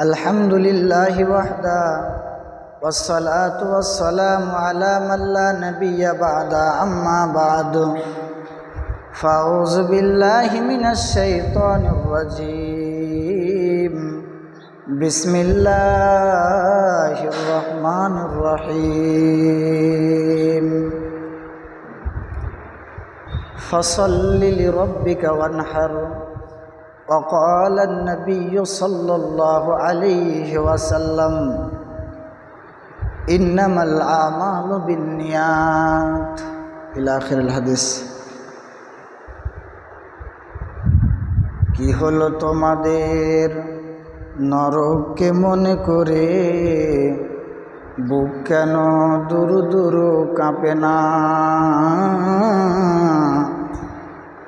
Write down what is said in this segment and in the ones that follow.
الحمد لله وحده والصلاة والسلام على من لا نبي بعد أما بعد. فأعوذ بالله من الشيطان الرجيم. بسم الله الرحمن الرحيم. فصل لربك وانحر. وقال النبي صلى الله عليه وسلم إنما الأعمال بالنيات إلى آخر الحديث কি হলো তোমাদের নরককে মনে করে বুক কেন দুরু দুরু কাঁপে না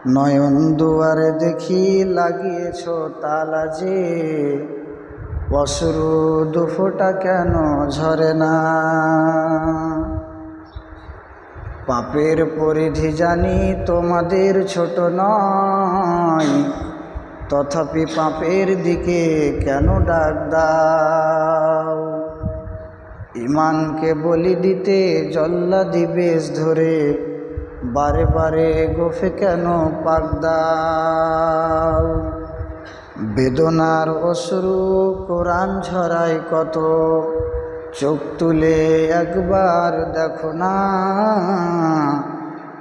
নয়ন দুয়ারে দেখি লাগিয়েছ তালা যে। অসুরু দুফোটা কেন ঝরে না? পাপের পরিধি জানি তোমাদের ছোট নয়। তথাপি পাপের দিকে কেন ডাক দাও? ইমানকে বলি দিতে জল্লা দিবেশ ধরে বারে বারে গোফে কেন পাক দাও? বেদনার অশ্রু কোরআন ঝরাই কত? চোখ তুলে একবার দেখো না।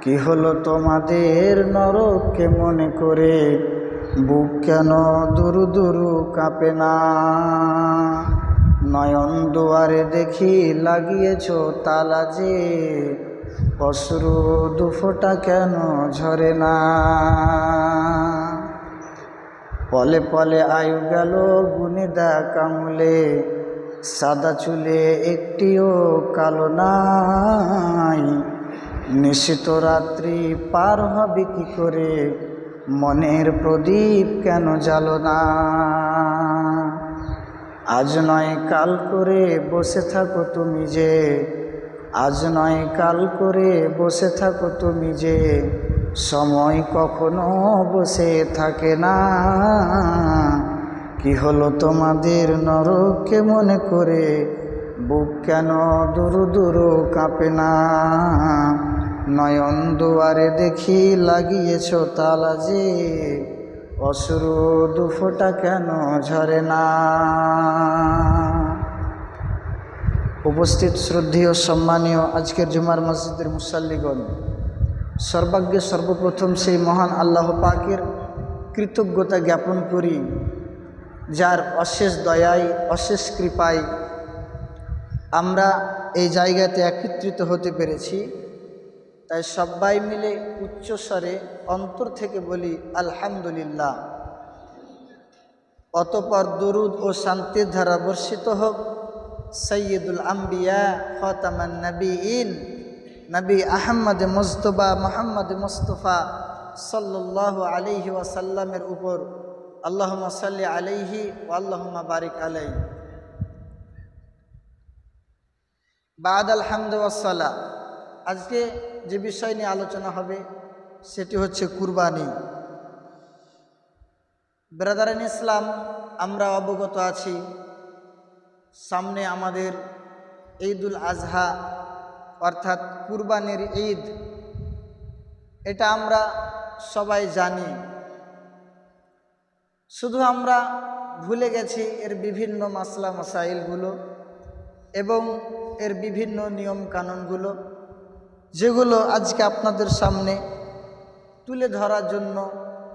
কি হলো তোমাদের নরককে মনে করে? বুক কেন দুরু দুরু কাঁপে না? নয়ন দুয়ারে দেখি লাগিয়েছ তালা যে অশ্রু দুফোটা কেন ঝরে না? পলে পলে আয়ু গেল গুনে দা কামলে সাদা চুলে একটিও কালো নাই। নিশ্চিত রাত্রি পার হবে কি করে, মনের প্রদীপ কেন জ্বালো না? আজ নয় কাল করে বসে থাকো তুমি যে আজ নয় কাল করে বসে থাকো তুমি যে, সময় কখনো বসে থাকে না। কি হলো তোমাদের নরককে মনে করে? বুক কেন দুরু দুরু কাঁপে না? নয়ন দুয়ারে দেখি লাগিয়েছ তালা যে অসুরু দুফোটা কেন ঝরে না? উপস্থিত শ্রদ্ধেয় সম্মানীয় আজকের জুমার মসজিদের মুসাল্লিগণ সর্বাগ্যে সর্বপ্রথম সেই মহান আল্লাহ পাকের কৃতজ্ঞতা জ্ঞাপন করি, যার অশেষ দয়ায়, অশেষ কৃপায় আমরা এই জায়গাতে একত্রিত হতে পেরেছি। তাই সবাই মিলে উচ্চস্বরে অন্তর থেকে বলি, আলহামদুলিল্লাহ। অতপর দরুদ ও শান্তির ধারা বর্ষিত হোক। সৈয়দুল আম্বিয়া খতামান নবীন নবী আহম্মদ মুস্তফা মোহাম্মদ মুস্তফা সাল্লাহ আলিহি ওয়াসাল্লামের উপর আল্লাহমা সাল্লি আলাইহি ও আল্লাহমা বারিক আলাই বাদ আলহামদ ওয়াসাল্লা আজকে যে বিষয় নিয়ে আলোচনা হবে, সেটি হচ্ছে কুরবানি। ব্রাদারান ইসলাম, আমরা অবগত আছি সামনে আমাদের ঈদুল আজহা, অর্থাৎ কুরবানির ঈদ। এটা আমরা সবাই জানি। শুধু আমরা ভুলে গেছি এর বিভিন্ন মাসলা মসাইলগুলো এবং এর বিভিন্ন নিয়ম কানুনগুলো যেগুলো আজকে আপনাদের সামনে তুলে ধরার জন্য,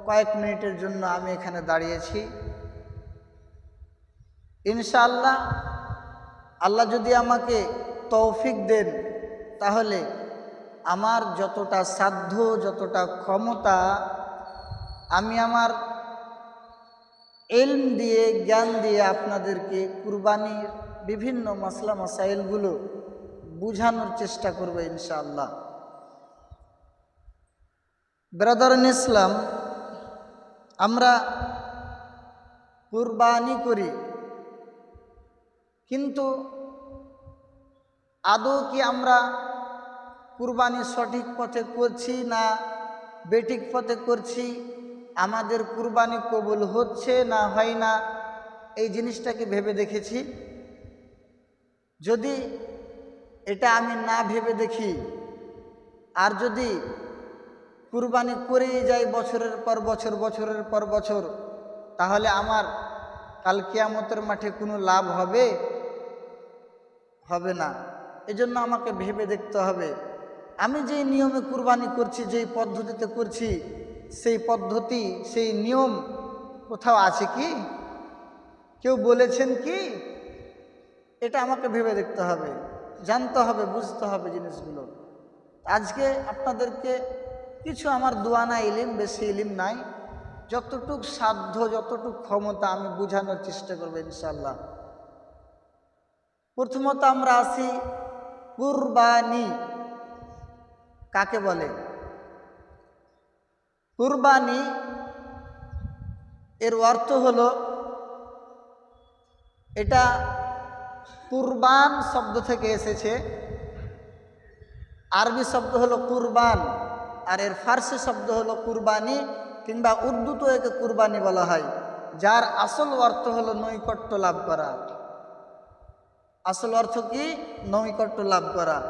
কয়েক মিনিটের জন্য আমি এখানে দাঁড়িয়েছি। ইনশাআল্লাহ, আল্লাহ যদি আমাকে তৌফিক দেন, তাহলে আমার যতটা সাধ্য, যতটা ক্ষমতা, আমি আমার এলম দিয়ে, জ্ঞান দিয়ে আপনাদেরকে কুরবানির বিভিন্ন মশলা মশাইলগুলো বুঝানোর চেষ্টা করব ইনশাআল্লাহ। ব্রাদারন ইসলাম, আমরা কুরবানি করি। কিন্তু আদৌ কি আমরা কুরবানি সঠিক পথে করছি না বেঠিক পথে করছি? আমাদের কুরবানি কবুল হচ্ছে না হয় না? এই জিনিসটাকে ভেবে দেখেছি। যদি এটা আমি না ভেবে দেখি, আর যদি কুরবানি করেই যাই বছরের পর বছর, বছরের পর বছর, তাহলে আমার কাল কিয়ামতের মাঠে কোনো লাভ হবে? হবে না। এজন্য আমাকে ভেবে দেখতে হবে। আমি যেই নিয়মে কুরবানি করছি, যেই পদ্ধতিতে করছি, সেই পদ্ধতি, সেই নিয়ম কোথাও আছে কি? কেউ বলেছেন কি? এটা আমাকে ভেবে দেখতে হবে, জানতে হবে, বুঝতে হবে জিনিসগুলো। আজকে আপনাদেরকে কিছু আমার দোয়ানা ইলিম বেশি ইলিম নাই। যতটুক সাধ্য, যতটুক ক্ষমতা আমি বোঝানোর চেষ্টা করব ইনশাল্লাহ প্রথমত আমরা আসি কুরবানি। কাকে বলে? কুরবানি এর অর্থ হলো এটা কুরবান শব্দ থেকে এসেছে। আরবি শব্দ হলো কুরবান, আর এর ফার্সি শব্দ হলো কুরবানি কিংবা উর্দুতে একে কুরবানি বলা হয়, যার আসল অর্থ হলো নৈকট্য লাভ করা। আসল অর্থ কি? নৈকট্য লাভ করা।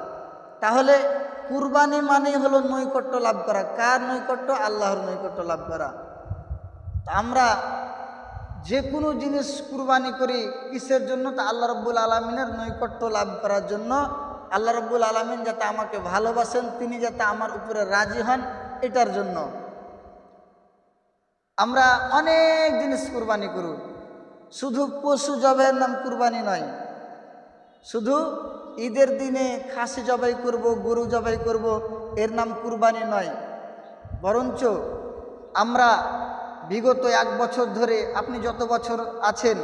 তাহলে কুরবানি মানেই হলো নৈকট্য লাভ করা। কার নৈকট্য? আল্লাহর নৈকট্য লাভ করা। আমরা যে কোনো জিনিস কুরবানি করি কিসের জন্য? তা আল্লাহ রব্বুল আলমিনের নৈকট্য লাভ করার জন্য। আল্লাহ রব্বুল আলমিন যাতে আমাকে ভালোবাসেন, তিনি যাতে আমার উপরে রাজি হন, এটার জন্য। আমরা অনেক জিনিস কুরবানি করু। শুধু পশু জবের নাম কুরবানি নয় শুধু ঈদের দিনে খাসি জবাই করব, গরু জবাই করব, এর নাম কুরবানি নয়। বরঞ্চ আমরা বিগত এক বছর ধরে আপনি যত বছর আছেন,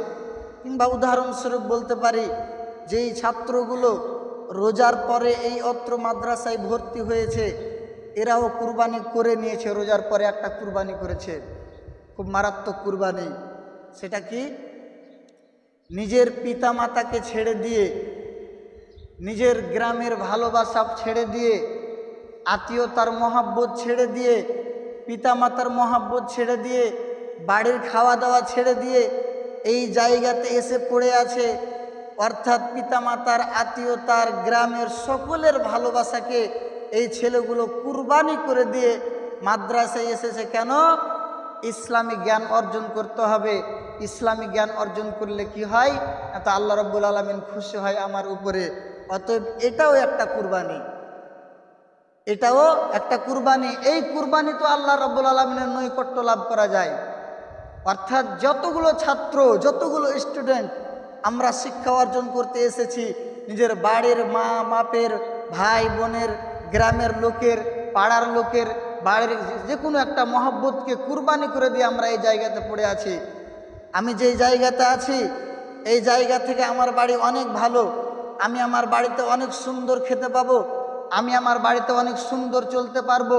কিংবা উদাহরণস্বরূপ বলতে পারি, যেই ছাত্রগুলো রোজার পরে এই অত্র মাদ্রাসায় ভর্তি হয়েছে, এরাও কুরবানি করে নিয়েছে, রোজার পরে একটা কুরবানি করেছে। খুব মারাত্মক কুরবানি। সেটা কি? নিজের পিতা মাতাকে ছেড়ে দিয়ে, নিজের গ্রামের ভালোবাসা ছেড়ে দিয়ে, আত্মীয়তার মহাব্বত ছেড়ে দিয়ে, পিতামাতার মহাব্বত ছেড়ে দিয়ে, বাড়ির খাওয়া দাওয়া ছেড়ে দিয়ে এই জায়গাতে এসে পড়ে আছে। অর্থাৎ পিতামাতার, আত্মীয়তার, গ্রামের সকলের ভালোবাসাকে এই ছেলেগুলো কুরবানি করে দিয়ে মাদ্রাসায় এসেছে। কেন? ইসলামী জ্ঞান অর্জন করতে হবে। ইসলামী জ্ঞান অর্জন করলে কি হয়? এত আল্লাহ রব্বুল আলমিন খুশি হয় আমার উপরে। অতএব এটাও একটা কুরবানি। এটাও একটা কুরবানি। এই কুরবানি তো আল্লাহ রব্বুল আলমিনের নৈকট্য লাভ করা যায়। অর্থাৎ যতগুলো ছাত্র, যতগুলো স্টুডেন্ট আমরা শিক্ষা অর্জন করতে এসেছি, নিজের বাড়ির মা মাপের ভাই, বোনের, গ্রামের লোকের, পাড়ার লোকের, বাড়ির যে কোনো একটা মহব্বতকে কুরবানি করে দিয়ে আমরা এই জায়গাতে পড়ে আছি। আমি যেই জায়গাতে আছি, এই জায়গা থেকে আমার বাড়ি অনেক ভালো। আমি আমার বাড়িতে অনেক সুন্দর খেতে পাবো। আমি আমার বাড়িতে অনেক সুন্দর চলতে পারব।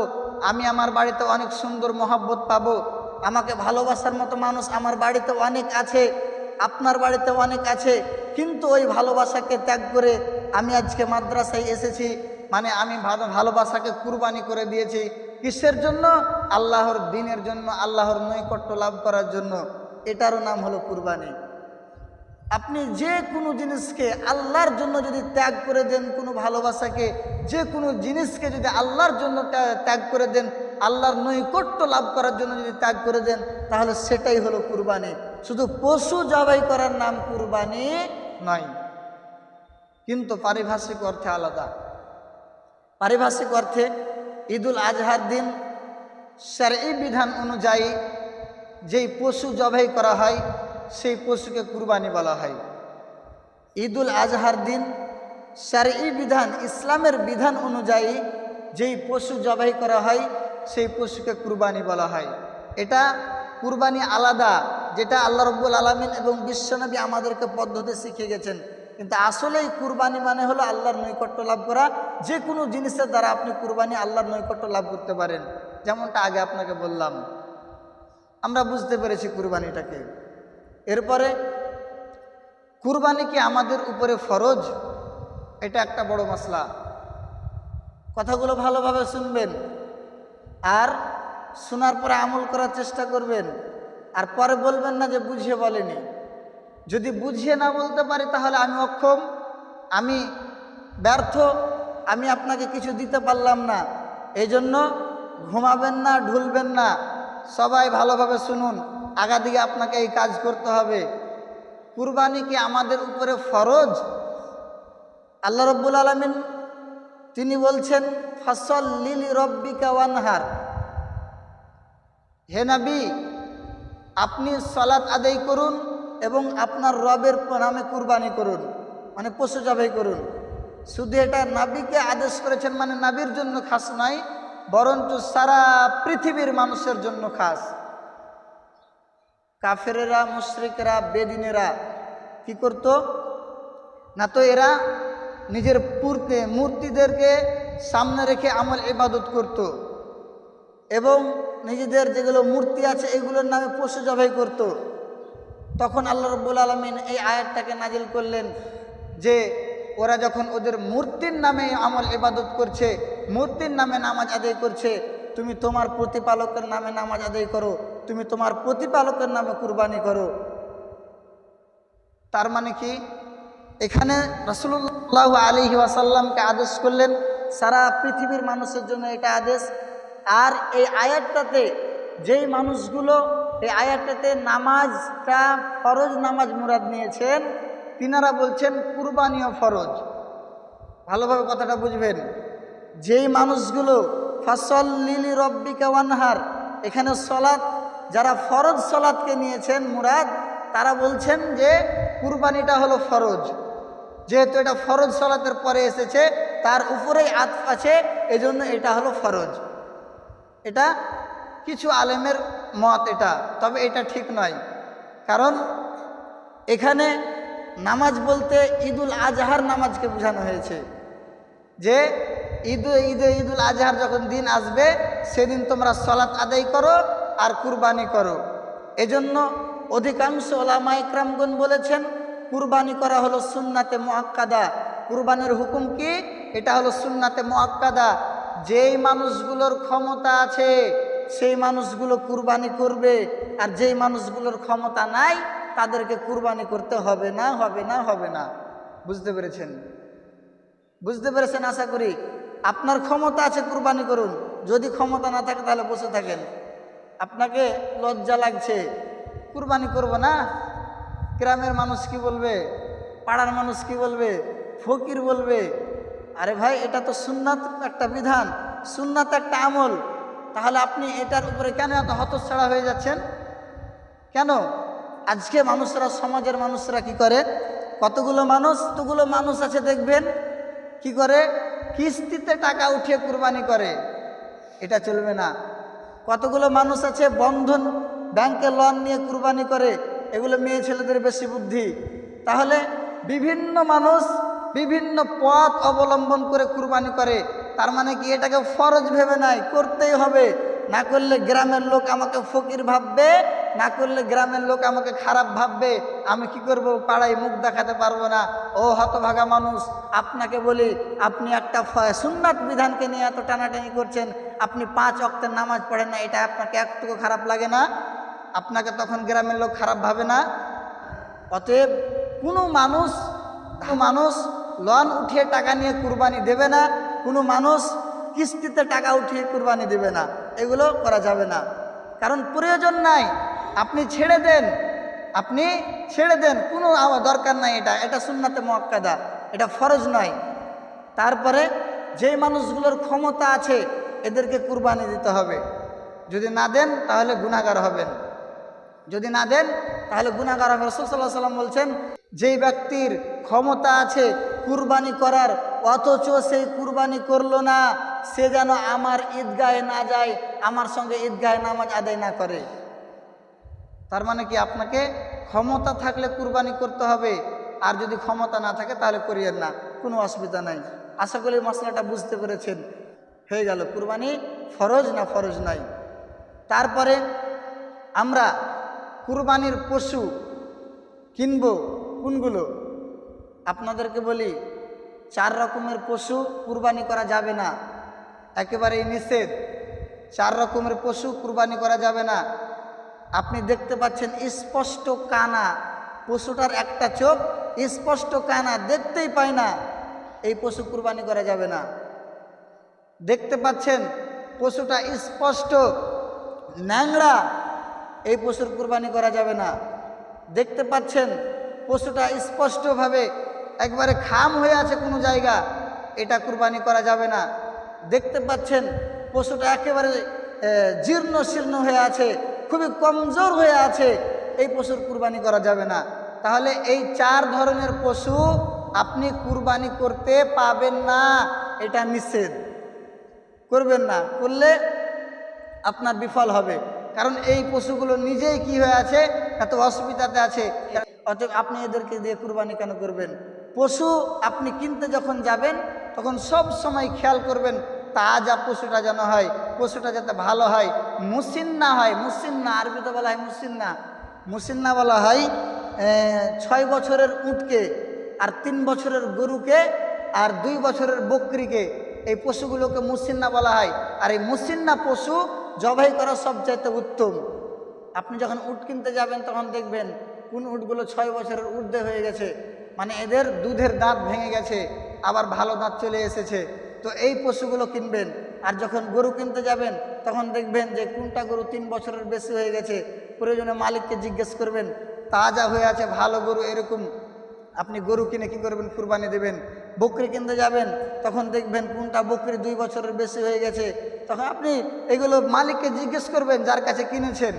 আমি আমার বাড়িতে অনেক সুন্দর মহাব্বত পাবো। আমাকে ভালোবাসার মতো মানুষ আমার বাড়িতে অনেক আছে, আপনার বাড়িতে অনেক আছে। কিন্তু ওই ভালোবাসাকে ত্যাগ করে আমি আজকে মাদ্রাসায় এসেছি। মানে আমি ভালো, ভালোবাসাকে কুরবানি করে দিয়েছি। কিসের জন্য? আল্লাহর দিনের জন্য, আল্লাহর নৈকট্য লাভ করার জন্য। এটারও নাম হলো কুরবানি। আপনি যে কোনো জিনিসকে আল্লাহর জন্য যদি ত্যাগ করে দেন, কোনো ভালোবাসাকে, যে কোনো জিনিসকে যদি আল্লাহর জন্য ত্যাগ করে দেন, আল্লাহর নৈকট্য লাভ করার জন্য যদি ত্যাগ করে দেন, তাহলে সেটাই হলো কুরবানি। শুধু পশু জবাই করার নাম কুরবানি নয়। কিন্তু পারিভাষিক অর্থে আলাদা। পারিভাষিক অর্থে ঈদুল আজহার দিন এই বিধান অনুযায়ী যেই পশু জবাই করা হয়, সেই পশুকে কুরবানি বলা হয়। ঈদুল আজহার দিন এই বিধান, ইসলামের বিধান অনুযায়ী যেই পশু জবাই করা হয়, সেই পশুকে কুরবানি বলা হয়। এটা কুরবানি আলাদা, যেটা আল্লাহ রব্বুল আলমিন এবং বিশ্বনবী আমাদেরকে পদ্ধতি শিখে গেছেন। কিন্তু আসলেই কুরবানি মানে হলো আল্লাহর নৈকট্য লাভ করা। যে কোনো জিনিসের দ্বারা আপনি কুরবানি আল্লাহর নৈকট্য লাভ করতে পারেন। যেমনটা আগে আপনাকে বললাম। আমরা বুঝতে পেরেছি কুরবানিটাকে। এরপরে, কুরবানি কি আমাদের উপরে ফরজ? এটা একটা বড় মশলা কথাগুলো ভালোভাবে শুনবেন আর শোনার পরে আমল করার চেষ্টা করবেন আর পরে বলবেন না যে বুঝিয়ে বলেনি। যদি বুঝিয়ে না বলতে পারি তাহলে আমি অক্ষম, আমি ব্যর্থ, আমি আপনাকে কিছু দিতে পারলাম না। এই জন্য ঘুমাবেন না, ঢুলবেন না। সবাই ভালোভাবে শুনুন, আগাদিকে আপনাকে এই কাজ করতে হবে। কুরবানি কি আমাদের উপরে ফরজ? আল্লাহ রব্বুল আলমিন তিনি বলছেন, ফসল লিলি রব্বিকা ওয়ানহার। হে নবী, আপনি সলাৎ আদায় করুন এবং আপনার রবের নামে কুরবানি করুন মানে পশু জবাই করুন। শুধু এটা নাবিকে আদেশ করেছেন মানে নাবির জন্য খাস নয় বরঞ্চ সারা পৃথিবীর মানুষের জন্য খাস। কাফেরেরা, মুশ্রিকেরা, বেদিনেরা কি করত? না তো এরা নিজের পূর্তে মূর্তিদেরকে সামনে রেখে আমল ইবাদত করত এবং নিজেদের যেগুলো মূর্তি আছে এগুলোর নামে পশু জবাই করত। তখন আল্লাহ রব্বুল আলমিন এই আয়াতটাকে নাজিল করলেন যে ওরা যখন ওদের মূর্তির নামে আমল ইবাদত করছে মূর্তির নামে নামাজ আদায় করছে। তুমি তোমার প্রতিপালকের নামে নামাজ আদায় করো। তুমি তোমার প্রতিপালকের নামে কুরবানি করো। তার মানে কি? এখানে রসুল্লাহ আলী ওয়াসাল্লামকে আদেশ করলেন, সারা পৃথিবীর মানুষের জন্য এটা আদেশ। আর এই আয়াতটাতে যেই মানুষগুলো, এই আয়াতটাতে নামাজটা ফরজ নামাজ মুরাদ নিয়েছেন, তিনারা বলছেন কুরবানিও ফরজ। ভালোভাবে কথাটা বুঝবেন। যেই মানুষগুলো, ফসল লিলি রব্বিকা ওয়ানহার এখানে সলাৎ, যারা ফরজ সলাৎকে নিয়েছেন মুরাদ, তারা বলছেন যে কুরবানিটা হলো ফরজ। যেহেতু এটা ফরজ সলাতের পরে এসেছে, তার উপরেই আতফ আছে, এজন্য এটা হলো ফরজ। এটা কিছু আলেমের মত এটা, তবে এটা ঠিক নয়। কারণ এখানে নামাজ বলতে ঈদুল আজহার নামাজকে বোঝানো হয়েছে। যে ঈদ, ঈদে, ঈদুল আজহার যখন দিন আসবে, সেদিন তোমরা সলাৎ আদায় করো আর কুরবানি করো। এজন্য অধিকাংশ ওলামা ইকরামগুন বলেছেন, কুরবানি করা হলো সুন্নাতে মোয়াক্কাদা কুরবানির হুকুম কি? এটা হলো সুন্নাতে মোয়াক্কাদা যেই মানুষগুলোর ক্ষমতা আছে, সেই মানুষগুলো কুরবানি করবে। আর যেই মানুষগুলোর ক্ষমতা নাই, তাদেরকে কুরবানি করতে হবে না হবে না হবে না। বুঝতে পেরেছেন? বুঝতে পেরেছেন আশা করি? আপনার ক্ষমতা আছে, কুরবানি করুন। যদি ক্ষমতা না থাকে, তাহলে বসে থাকেন। আপনাকে লজ্জা লাগছে। কুরবানি করব না? গ্রামের মানুষ কি বলবে? পাড়ার মানুষ কি বলবে? ফকির বলবে? আরে ভাই, এটা তো সুন্নাত একটা বিধান, সুন্নাত একটা আমল। তাহলে আপনি এটার উপরে কেন এত হতচ্ছাড়া হয়ে যাচ্ছেন? কেন? আজকে মানুষরা, সমাজের মানুষরা কি করে? কতগুলো মানুষ, তোগুলো মানুষ আছে, দেখবেন। কি করে? কিস্তিতে টাকা উঠিয়ে কুরবানি করে, এটা চলবে না। কতগুলো মানুষ আছে, বন্ধন, ব্যাংকে লোন নিয়ে কুরবানি করে, এগুলো মেয়ে ছেলেদের বেশি বুদ্ধি। তাহলে বিভিন্ন মানুষ বিভিন্ন পথ অবলম্বন করে কুরবানি করে, তার মানে কি এটাকে ফরজ ভেবে নাই, করতেই হবে। না করলে গ্রামের লোক আমাকে ফকির ভাববে, না করলে গ্রামের লোক আমাকে খারাপ ভাববে, আমি কি করব? পাড়ায় মুখ দেখাতে পারব না। ও হতভাগা মানুষ, আপনাকে বলি, আপনি একটা সুন্নাত বিধানকে নিয়ে এত টানাটানি করছেন, আপনি পাঁচ অক্টের নামাজ পড়েন না, এটা আপনাকে একটুকু খারাপ লাগে না? আপনাকে তখন গ্রামের লোক খারাপ ভাবে না? অতএব কোনো মানুষ মানুষ লোন উঠিয়ে টাকা নিয়ে কুরবানি দেবে না, কোনো মানুষ কিস্তিতে টাকা উঠিয়ে কুরবানি দেবে না। এগুলো করা যাবে না। কারণ প্রয়োজন নাই। আপনি ছেড়ে দেন। আপনি ছেড়ে দেন। কোনো দরকার নাই এটা। এটা সুন্নাতে মোয়াক্কাদা। এটা ফরজ নয়। তারপরে যেই মানুষগুলোর ক্ষমতা আছে, এদেরকে কুরবানি দিতে হবে। যদি না দেন, তাহলে গুণাগার হবেন। যদি না দেন, তাহলে গুণাগার হবে। রসুল সাল্লাহ সাল্লাম বলছেন, যেই ব্যক্তির ক্ষমতা আছে কুরবানি করার, অথচ সেই কুরবানি করল না সে যেন আমার ঈদগাহে না যায়, আমার সঙ্গে ঈদগাহে নামাজ আদায় না করে। তার মানে কি আপনাকে ক্ষমতা থাকলে কুরবানি করতে হবে, আর যদি ক্ষমতা না থাকে তাহলে করিয়েন না, কোনো অসুবিধা নাই। আশা করি মশলাটা বুঝতে পেরেছেন। হয়ে গেল, কুরবানি ফরজ না ফরজ নাই। তারপরে আমরা কুরবানির পশু কিনব কোনগুলো? আপনাদেরকে বলি, চার রকমের পশু কুরবানি করা যাবে না। একেবারেই নিষেধ। চার রকমের পশু কুরবানি করা যাবে না। আপনি দেখতে পাচ্ছেন স্পষ্ট কানা। পশুটার একটা চোখ স্পষ্ট কানা, দেখতেই পায় না। এই পশু কুরবানি করা যাবে না। দেখতে পাচ্ছেন পশুটা স্পষ্ট ন্যাংরা এই পশুর কুরবানি করা যাবে না। দেখতে পাচ্ছেন পশুটা স্পষ্টভাবে একবারে খাম হয়ে আছে কোনো জায়গা। এটা কুরবানি করা যাবে না। দেখতে পাচ্ছেন পশুটা একেবারে জীর্ণ শীর্ণ হয়ে আছে, খুবই কমজোর হয়ে আছে। এই পশুর কুরবানি করা যাবে না। তাহলে এই চার ধরনের পশু আপনি কুরবানি করতে পাবেন না। এটা নিষেধ। করবেন না। করলে আপনার বিফল হবে। কারণ এই পশুগুলো নিজেই কি হয়ে আছে? এত অসুবিধাতে আছে। অতএব আপনি এদেরকে দিয়ে কুরবানি কেন করবেন? পশু আপনি কিনতে যখন যাবেন, তখন সব সময় খেয়াল করবেন তাজা পশুটা যেন হয়, পশুটা যাতে ভালো হয়। মুসিন্না হয়, মুসিন্না, আরবিতে বলা হয় মুসিন্না। মুসিন্না বলা হয় ছয় বছরের উটকে আর তিন বছরের গরুকে আর দুই বছরের বকরিকে। এই পশুগুলোকে মুসিন্না বলা হয়। আর এই মুসিন্না পশু জবাই করা সবচাইতে উত্তম। আপনি যখন উট কিনতে যাবেন, তখন দেখবেন কোন উটগুলো ছয় বছরের ঊর্ধ্বে হয়ে গেছে। মানে এদের দুধের দাঁত ভেঙে গেছে, আবার ভালো দাঁত চলে এসেছে। তো এই পশুগুলো কিনবেন। আর যখন গরু কিনতে যাবেন, তখন দেখবেন যে কোনটা গরু তিন বছরের বেশি হয়ে গেছে। প্রয়োজনে মালিককে জিজ্ঞেস করবেন, তাজা হয়ে আছে, ভালো গরু এরকম। আপনি গরু কিনে কি করবেন? কুরবানি দেবেন। বকরি কিনতে যাবেন, তখন দেখবেন কোনটা বকরি দুই বছরের বেশি হয়ে গেছে। তখন আপনি এগুলো মালিককে জিজ্ঞেস করবেন, যার কাছে কিনেছেন?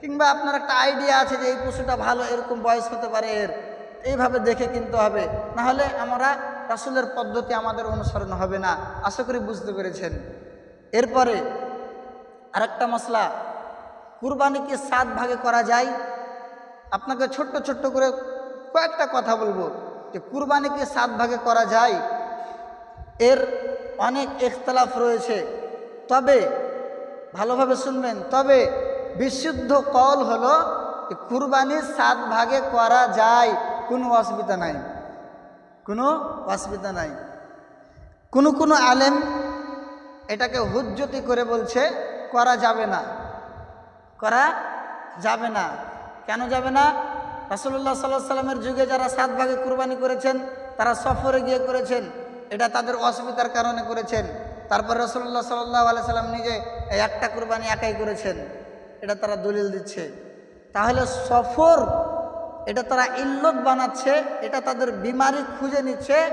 কিংবা আপনার একটা আইডিয়া আছে যে এই পশুটা ভালো, এরকম বয়স হতে পারে এর। এইভাবে দেখে কিনতে হবে। নাহলে আমরা রাসুলের পদ্ধতি আমাদের অনুসরণ হবে না। আশা করি বুঝতে পেরেছেন। এরপরে আরেকটা মশলা কুরবানিকে সাত ভাগে করা যায়। আপনাকে ছোট্ট ছোট্ট করে কয়েকটা কথা বলব যে কুরবানিকে সাত ভাগে করা যায়। এর অনেক ইখতলাফ রয়েছে। তবে, ভালোভাবে শুনবেন, তবে বিশুদ্ধ কল হলো কুরবানি সাত ভাগে করা যায়, কোনো অসুবিধা নাই। কোনো অসুবিধা নাই। কোনো কোনো আলেম এটাকে হুজ্জতি করে বলছে, করা যাবে না। করা যাবে না। কেন যাবে না? রাসুল্লাহ সাল্লাহ সাল্লামের যুগে যারা সাত ভাগে কুরবানি করেছেন, তারা সফরে গিয়ে করেছেন। এটা তাদের অসুবিধার কারণে করেছেন। তারপর রসুল্লাহ সাল্লাহ আলাই সাল্লাম নিজে একটা কুরবানি একাই করেছেন। এটা তারা দলিল দিচ্ছে। তাহলে সফর এটা তারা ইল্লত বানাচ্ছে, এটা তাদের বিমারি খুঁজে নিচ্ছে।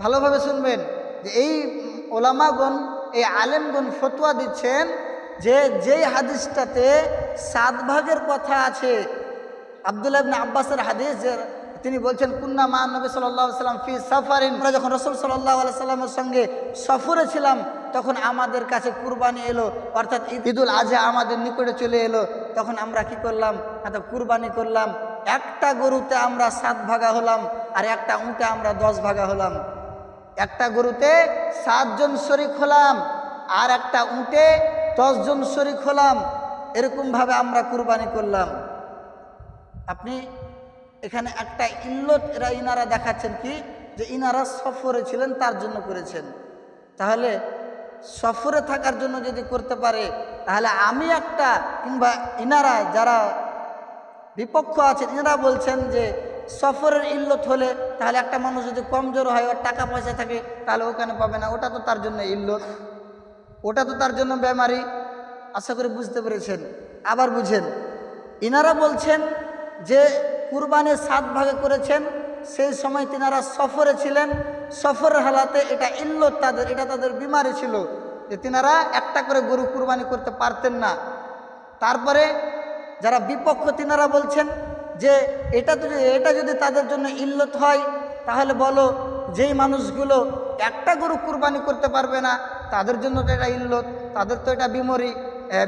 ভালোভাবে শুনবেন যে এই ওলামাগণ, এই আলেমগণ ফতোয়া দিচ্ছেন যে যেই হাদিসটাতে সাত ভাগের কথা আছে, আবদুল্লাহ আব্বাসের হাদিস যে তিনি বলছেন, কুন্না মা নবী সাল্লাহ সাল্লাম ফি সাফারিন। আমরা যখন রসুল সাল্লাহ সাল্লামের সঙ্গে সফরে ছিলাম, তখন আমাদের কাছে কুরবানি এলো, অর্থাৎ ঈদ- ঈদুল আজহা আমাদের নিকটে চলে এলো। তখন আমরা কি করলাম? এত কুরবানি করলাম। একটা গরুতে আমরা সাত ভাগা হলাম আর একটা উঁটে আমরা দশ ভাগা হলাম। একটা গরুতে সাতজন শরিক হলাম আর একটা উঁটে দশজন শরিক হলাম। এরকমভাবে আমরা কুরবানি করলাম। আপনি এখানে একটা ইল্লত, এরা ইনারা দেখাচ্ছেন কি? যে ইনারা সফরে ছিলেন, তার জন্য করেছেন। তাহলে সফরে থাকার জন্য যদি করতে পারে, তাহলে আমি একটা কিংবা ইনারা যারা বিপক্ষ আছে এনারা বলছেন যে সফরের ইল্লত হলে তাহলে একটা মানুষ যদি কমজোর হয়, ওর টাকা পয়সা থাকে, তাহলে ওখানে পাবে না। ওটা তো তার জন্য ইল্লত। ওটা তো তার জন্য বেমারি। আশা করি বুঝতে পেরেছেন। আবার বুঝেন, ইনারা বলছেন যে কুরবানের সাত ভাগে করেছেন, সেই সময় তিনারা সফরে ছিলেন। সফরের হালাতে এটা ইল্লত তাদের, এটা তাদের বিমারি ছিল। যে তিনারা একটা করে গরু কুরবানি করতে পারতেন না। তারপরে যারা বিপক্ষ তিনারা বলছেন যে এটা তো এটা যদি তাদের জন্য ইল্লত হয়, তাহলে বলো যেই মানুষগুলো একটা গরু কুরবানি করতে পারবে না, তাদের জন্য তো এটা ইল্লত, তাদের তো এটা বিমরি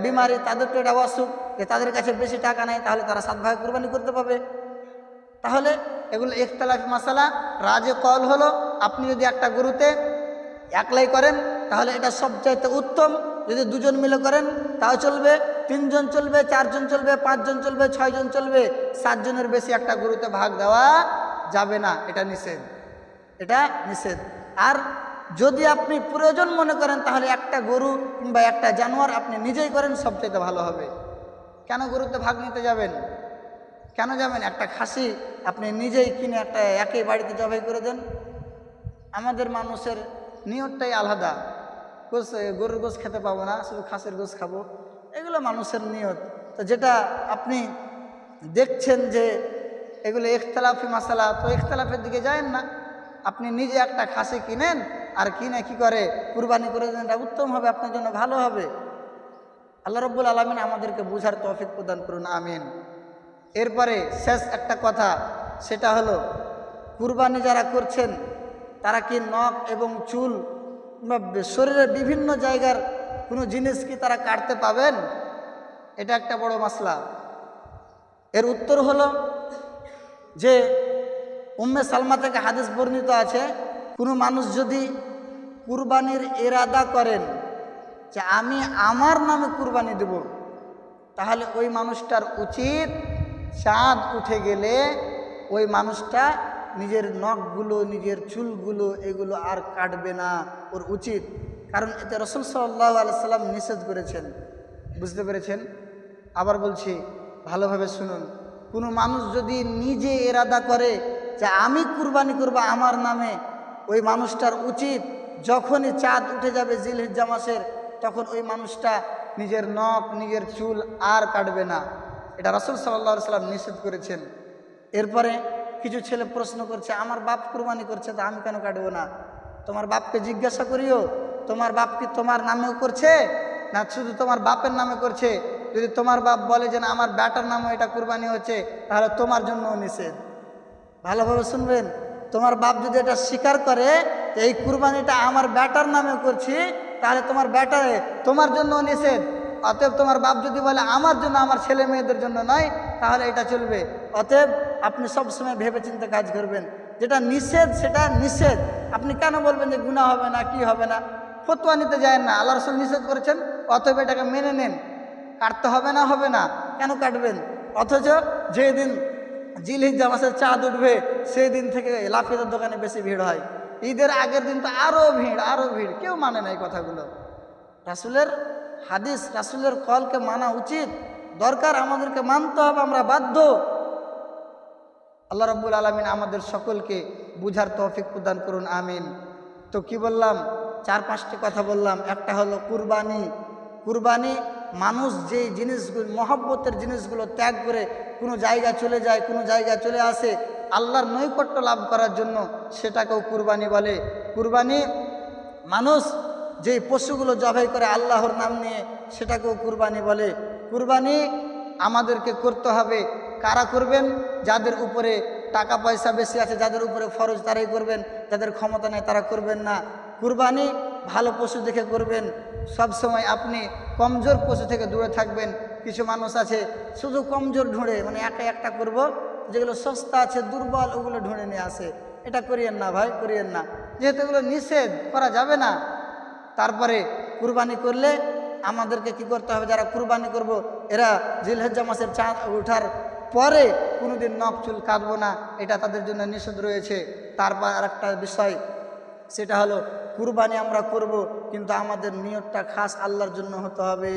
বিমারি, তাদের তো এটা অসুখ যে তাদের কাছে বেশি টাকা নেই, তাহলে তারা সাত ভাগে কুরবানি করতে পারবে। তাহলে এগুলো একতলাফি মশালা রাজে কল হলো, আপনি যদি একটা গরুতে একলাই করেন, তাহলে এটা সবচাইতে উত্তম, যদি দুজন মিলে করেন তাও চলবে, তিনজন চলবে, চারজন চলবে, পাঁচজন চলবে, ছয়জন চলবে, সাতজনের বেশি একটা গরুতে ভাগ দেওয়া যাবে না, এটা নিষেধ। এটা নিষেধ। আর যদি আপনি প্রয়োজন মনে করেন, তাহলে একটা গরু কিংবা একটা জানোয়ার আপনি নিজেই করেন, সবচাইতে ভালো হবে। কেন গরুতে ভাগ নিতে যাবেন? কেন যাবেন? একটা খাসি আপনি নিজেই কিনে একটা একই বাড়িতে জবাই করে দেন। আমাদের মানুষের নিয়তটাই আলাদা। গোস গরুর গোস খেতে পাবো না, শুধু খাসের গোস খাব। এগুলো মানুষের নিয়ত। তো যেটা আপনি দেখছেন যে এগুলো ইখতলাফি মশালা তো ইখতলাফের দিকে যায়েন না। আপনি নিজে একটা খাসি কিনেন, আর কিনে কি করে? কুরবানি করে দেন, এটা উত্তম হবে, আপনার জন্য ভালো হবে। আল্লাহ রব্বুল আলমিন আমাদেরকে বুঝার তৌফিক প্রদান করুন, আমিন। এরপরে শেষ একটা কথা, সেটা হলো, কুরবানি যারা করছেন, তারা কি নখ এবং চুল শরীরের বিভিন্ন জায়গার কোনো জিনিস কি তারা কাটতে পাবেন? এটা একটা বড় মাসলা। এর উত্তর হলো যে উম্মে সালমা থেকে হাদিস বর্ণিত আছে, কোনো মানুষ যদি কুরবানির এরাদা করেন যে আমি আমার নামে কুরবানি দেব, তাহলে ওই মানুষটার উচিত চাঁদ উঠে গেলে ওই মানুষটা নিজের নখগুলো, নিজের চুলগুলো এগুলো আর কাটবে না, ওর উচিত। কারণ এতে রসুল সাল্লাহ আলাইসাল্লাম নিষেধ করেছেন। বুঝতে পেরেছেন? আবার বলছি, ভালোভাবে শুনুন। কোনো মানুষ যদি নিজে এরাদা করে যে আমি কুরবানি করব আমার নামে, ওই মানুষটার উচিত যখনই চাঁদ উঠে যাবে জিলহিজ্জা মাসের, তখন ওই মানুষটা নিজের নখ, নিজের চুল আর কাটবে না। এটা রসুল সাল্লাহ সাল্লাম নিষেধ করেছেন। এরপরে কিছু ছেলে প্রশ্ন করছে, আমার বাপ কুরবানি করছে তো আমি কেন কাটবো না? তোমার বাপকে জিজ্ঞাসা করিও, তোমার বাপ কি তোমার নামেও করছে? না শুধু তোমার বাপের নামে করছে? যদি তোমার বাপ বলে যে না, আমার ব্যাটার নামও এটা কুরবানি হচ্ছে, তাহলে তোমার জন্য নিষেধ। ভালোভাবে শুনবেন? তোমার বাপ যদি এটা স্বীকার করে এই কুরবানিটা আমার ব্যাটার নামে করছি, তাহলে তোমার ব্যাটারে তোমার জন্য নিষেধ। অতএব তোমার বাপ যদি বলে, আমার জন্য, আমার ছেলে মেয়েদের জন্য নয়, তাহলে এটা চলবে। অতএব আপনি সবসময় ভেবে চিন্তে কাজ করবেন। যেটা নিষেধ, সেটা নিষেধ। আপনি কেন বলবেন যে গুণা হবে না, কি হবে না? ফতুয়া নিতে যায় না। আল্লাহ রসুল নিষেধ করেছেন, অতএব এটাকে মেনে নেন। কাটতে হবে না হবে না? কেন কাটবেন? অথচ যেদিন জিলহিজ্জা মাসের চাঁদ উঠবে সেই দিন থেকে লাফিদের দোকানে বেশি ভিড় হয়। ঈদের আগের দিন তো আরও ভিড় আরও ভিড়। কেউ মানে না এই কথাগুলো। রাসুলের হাদিস, রাসুলের কলকে মানা উচিত। দরকার আমাদেরকে মানতে হবে, আমরা বাধ্য। আল্লাহ রব্বুল আলমিন আমাদের সকলকে বুঝার তৌফিক প্রদান করুন, আমিন। তো কি বললাম? চার পাঁচটি কথা বললাম। একটা হলো কুরবানি। কুরবানি মানুষ যে জিনিসগুলো, মহব্বতের জিনিসগুলো ত্যাগ করে কোনো জায়গা চলে যায়, কোনো জায়গা চলে আসে, আল্লাহর নৈকট্য লাভ করার জন্য সেটাকেও কুরবানি বলে। কুরবানি মানুষ যেই পশুগুলো জবাই করে আল্লাহর নাম নিয়ে সেটাকেও কুরবানি বলে। কুরবানি আমাদেরকে করতে হবে কারা করবেন? যাদের উপরে টাকা পয়সা বেশি আছে, যাদের উপরে ফরজ তারাই করবেন, যাদের ক্ষমতা নেই তারা করবেন না। কুরবানি ভালো পশু দেখে করবেন। সব সময় আপনি কমজোর পশু থেকে দূরে থাকবেন। কিছু মানুষ আছে, শুধু কমজোর ঢুঁড়ে মানে একটা একটা করব, যেগুলো সস্তা আছে, দুর্বল, ওগুলো ঢুঁড়ে নিয়ে আসে। এটা করিয়েন না ভাই, করিয়েন না। যেহেতু এগুলো নিষেধ, করা যাবে না। তারপরে কুরবানি করলে আমাদেরকে কি করতে হবে? যারা কুরবানি করব, এরা জিলহজ্জা মাসের চাঁদ ওঠার পরে কোনোদিন নখ চুল কাটবো না, এটা তাদের জন্য নিষেধ রয়েছে। তারপর আর একটা বিষয়, সেটা হলো, কুরবানি আমরা করব, কিন্তু আমাদের নিয়তটা খাস আল্লাহর জন্য হতে হবে।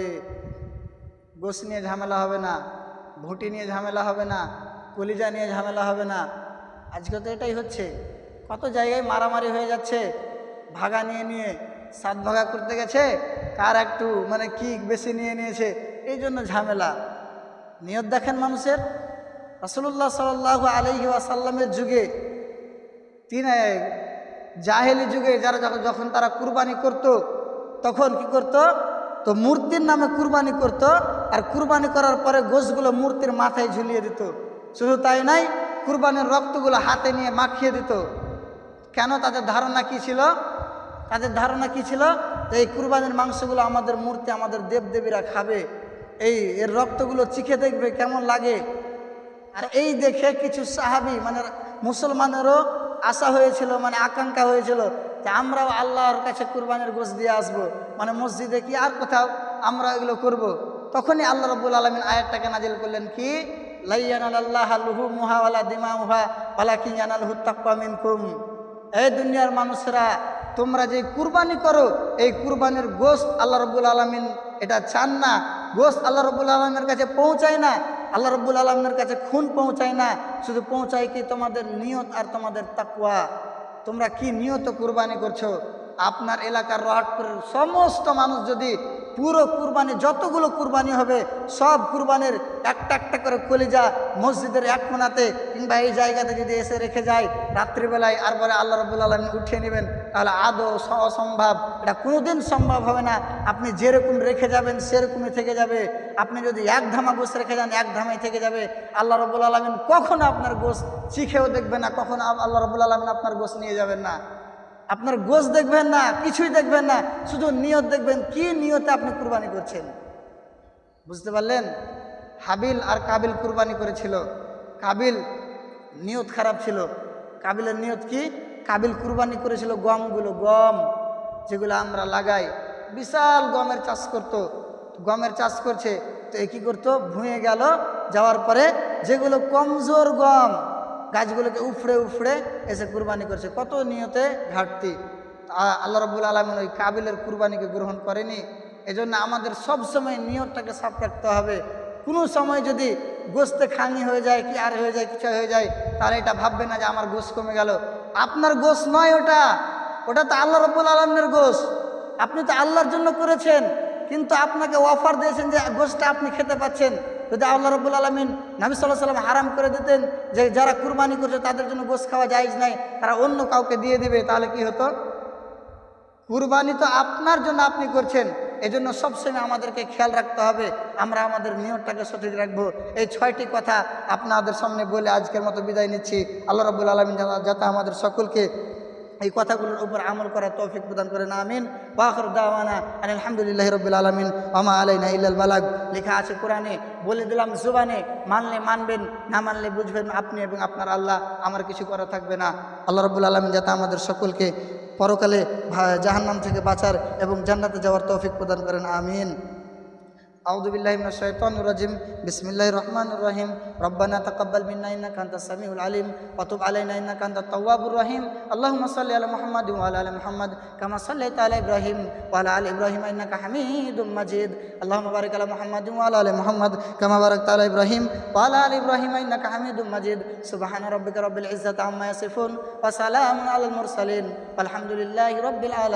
গোস নিয়ে ঝামেলা হবে না, ভুটি নিয়ে ঝামেলা হবে না, কলিজা নিয়ে ঝামেলা হবে না। আজকে তো এটাই হচ্ছে। কত জায়গায় মারামারি হয়ে যাচ্ছে, ভাগা নিয়ে নিয়ে, সাত ভাগা করতে গেছে, কার একটু মানে কি বেশি নিয়ে নিয়েছে, এই জন্য ঝামেলা। নিয়ত দেখেন মানুষের রাসুল্লাহ সাল আলহি আসাল্লামের যুগে, তিনি জাহেলি যুগে যারা যখন যখন তারা কুরবানি করত, তখন কি করত? তো মূর্তির নামে কুরবানি করত, আর কুরবানি করার পরে গোসগুলো মূর্তির মাথায় ঝুলিয়ে দিত। শুধু তাই নাই, কুরবানির রক্তগুলো হাতে নিয়ে মাখিয়ে দিত। কেন? তাদের ধারণা কি ছিল? তাদের ধারণা কি ছিল? এই কুরবানির মাংসগুলো আমাদের মূর্তি আমাদের দেবদেবীরা খাবে, এই এর রক্তগুলো চিখে দেখবে কেমন লাগে। আর এই দেখে কিছু সাহাবি মানে মুসলমানেরও আশা হয়েছিল মানে আকাঙ্ক্ষা হয়েছিল যে আমরাও আল্লাহর কাছে কুরবানির গোস দিয়ে আসব। মানে মসজিদে কি আর কোথাও আমরা এগুলো করব। তখনই আল্লাহ রব্বুল আলমিন আয়াতটাকে নাজিল করলেন কি? এই দুনিয়ার মানুষরা, তোমরা যে কুরবানি করো, এই কুরবানির গোস্ত আল্লাহ রব্বুল আলমিন এটা চান না। গোস্ত আল্লাহ রব্বুল আলমের কাছে পৌঁছায় না। আল্লাহ রব্বুল আলমের কাছে খুন পৌঁছায় না, শুধু পৌঁছায় কি তোমাদের নিয়ত আর তোমাদের তাকুয়া তোমরা কি নিয়ত কুরবানি করছ? আপনার এলাকার রহাটপুরের সমস্ত মানুষ যদি পুরো কুরবানি, যতগুলো কুরবানি হবে, সব কুরবানির একটা একটা করে কলিজা মসজিদের এক কোনাতে কিংবা এই জায়গাতে যদি এসে রেখে যায়, রাত্রিবেলায় আর পরে আল্লাহ রবুল আলমী উঠিয়ে নেবেন। তাহলে আদৌ অসম্ভব? এটা কোনোদিন সম্ভব হবে না। আপনি যেরকম রেখে যাবেন, সেরকমই থেকে যাবে। আপনি যদি এক ধামা গোস রেখে যান, এক ধামাই থেকে যাবে। আল্লাহ রবুল আলমিন কখনো আপনার গোস চিখেও দেখবেন না, কখনো আল্লাহ রবুল আলমিন আপনার গোস নিয়ে যাবেন না। আপনার গোস দেখবেন না, কিছুই দেখবেন না, শুধু নিয়ত দেখবেন কি নিয়তে আপনি কুরবানি করছেন। বুঝতে পারলেন? হাবিল আর কাবিল কুরবানি করেছিল। কাবিল নিয়ত খারাপ ছিল। কাবিলের নিয়ত কি? কাবিল কুরবানি করেছিল গমগুলো, গম যেগুলো আমরা লাগাই। বিশাল গমের চাষ করত। গমের চাষ করছে, তো এ কী করতো? ভুঁয়ে গেল। যাওয়ার পরে যেগুলো কমজোর গম, গাছগুলোকে উফড়ে উফড়ে এসে কুরবানি করছে। কত নিয়তে ঘাটতি। আল্লাহ রব্বুল আলমিন ওই কাবিলের কুরবানিকে গ্রহণ করেনি। এজন্য আমাদের সব সময় নিয়তটাকে সাফ রাখতে হবে। কোনো সময় যদি গোস্তে খানি হয়ে যায়, কি আর হয়ে যায়, কিছু হয়ে যায় তাহলে এটা ভাববে না যে আমার গোস কমে গেল। আপনার গোস নয় ওটা ওটা তো আল্লাহ রব্বুল আলমের গোস আপনি তো আল্লাহর জন্য করেছেন, কিন্তু আপনাকে অফার দিয়েছেন যে গোসটা আপনি খেতে পাচ্ছেন। যদি আল্লাহ রব্বুল আলমিন নবী সাল্লাহ সাল্লাম হারাম করে দিতেন, যে যারা কুরবানি করছে তাদের জন্য গোস খাওয়া জায়জ নাই, তারা অন্য কাউকে দিয়ে দিবে, তাহলে কি হতো? কুরবানি তো আপনার জন্য আপনি করছেন এজন্য সবসময় আমাদেরকে খেয়াল রাখতে হবে, আমরা আমাদের নিয়তটাকে সঠিক রাখব। এই ছয়টি কথা আপনাদের সামনে বলে আজকের মতো বিদায় নিচ্ছি। আল্লাহ রব্বুল আলমিন যাতে আমাদের সকলকে এই কথাগুলোর উপর আমল করার তৌফিক প্রদান করেন, আমিন। ওয়াখর দাওয়ানা আন আলহামদুলিল্লাহ রবিল আলমিন। আমা আলাইনা ইল্লাল বালাগ। লেখা আছে কোরআনে, বলে দিলাম জুবানে, মানলে মানবেন, না মানলে বুঝবেন আপনি এবং আপনার আল্লাহ, আমার কিছু করা থাকবে না। আল্লাহ রব্বুল আলমিন যাতে আমাদের সকলকে পরকালে জাহান্নাম থেকে বাঁচার এবং জান্নাতে যাওয়ার তৌফিক প্রদান করেন আমিন। أعوذ بالله من الشيطان الرجيم بسم الله الرحمن الرحيم ربنا تقبل منا إنك أنت السميع العليم وتب علينا إنك أنت التواب الرحيم اللهم صل على محمد وعلى آل محمد كما صليت على إبراهيم وعلى آل إبراهيم إنك حميد مجيد اللهم بارك على محمد وعلى آل محمد كما باركت على إبراهيم وعلى آل إبراهيم إنك حميد مجيد سبحان ربك رب العزة عما يصفون وسلام على المرسلين والحمد لله رب العالمين